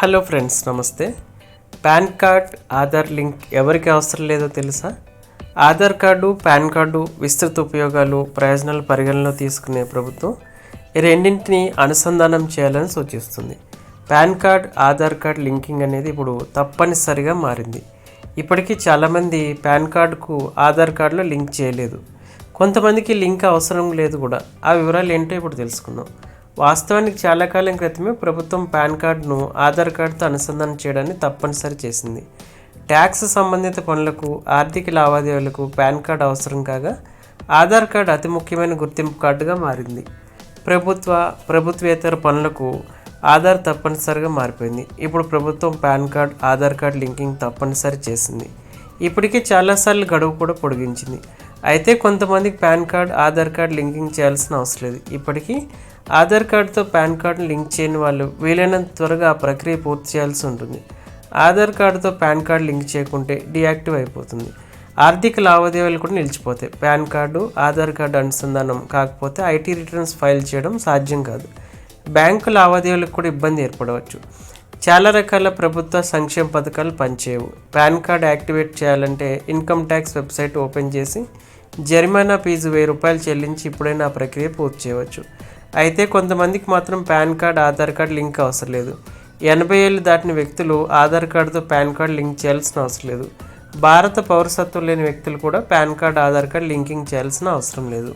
Hello friends నమస్తే. PAN card Aadhaar link ఎవరికి అవసరం లేదో తెలుసా? ఆధార్ కార్డు పాన్ కార్డు విస్తృత ఉపయోగాలు ప్రయోజనాలు పరిగణలో తీసుకునే ప్రభుత్వం ఈ రెండింటిని అనుసంధానం చేయాలని సూచిస్తుంది. PAN card Aadhaar card linking అనేది ఇప్పుడు తప్పనిసరిగా మారింది. ఇప్పటికీ చాలామంది పాన్ కార్డుకు ఆధార్ కార్డులో లింక్ చేయలేదు. కొంతమందికి లింక్ అవసరం లేదు కూడా. ఆ వివరాలు ఏంటో ఇప్పుడు తెలుసుకుందాం. వాస్తవానికి చాలా కాలం క్రితమే ప్రభుత్వం పాన్ కార్డును ఆధార్ కార్డుతో అనుసంధానం చేయడాన్ని తప్పనిసరి చేసింది. ట్యాక్స్ సంబంధిత పనులకు ఆర్థిక లావాదేవీలకు పాన్ కార్డు అవసరం కాగా ఆధార్ కార్డు అతి ముఖ్యమైన గుర్తింపు కార్డుగా మారింది. ప్రభుత్వ ప్రభుత్వేతర పనులకు ఆధార్ తప్పనిసరిగా మారిపోయింది. ఇప్పుడు ప్రభుత్వం PAN card Aadhaar card linking తప్పనిసరి చేసింది. ఇప్పటికే చాలాసార్లు గడువు కూడా పొడిగించింది. అయితే కొంతమందికి PAN card Aadhaar card linking చేయాల్సిన అవసరం లేదు. ఇప్పటికీ ఆధార్ కార్డుతో పాన్ కార్డ్ని లింక్ చేయని వాళ్ళు వీలైనంత త్వరగా ఆ ప్రక్రియ పూర్తి చేయాల్సి ఉంటుంది. ఆధార్ కార్డుతో పాన్ కార్డ్ లింక్ చేయకుంటే డియాక్టివ్ అయిపోతుంది. ఆర్థిక లావాదేవీలు కూడా నిలిచిపోతాయి. పాన్ కార్డు ఆధార్ కార్డు అనుసంధానం కాకపోతే ఐటీ రిటర్న్స్ ఫైల్ చేయడం సాధ్యం కాదు. బ్యాంకు లావాదేవీలకు కూడా ఇబ్బంది ఏర్పడవచ్చు. చాలా రకాల ప్రభుత్వ సంక్షేమ పథకాలు పనిచేయవు. పాన్ కార్డ్ యాక్టివేట్ చేయాలంటే ఇన్కమ్ ట్యాక్స్ వెబ్సైట్ ఓపెన్ చేసి జరిమానా ఫీజు వెయ్యి రూపాయలు చెల్లించి ఇప్పుడైనా ఆ ప్రక్రియ పూర్తి చేయవచ్చు. అయితే కొంతమందికి మాత్రం PAN card Aadhaar card link అవసరం లేదు. ఎనభై ఏళ్ళు దాటిన వ్యక్తులు ఆధార్ కార్డుతో పాన్ కార్డ్ లింక్ చేయాల్సిన అవసరం లేదు. భారత పౌరసత్వం లేని వ్యక్తులు కూడా PAN card Aadhaar card linking చేయాల్సిన అవసరం లేదు.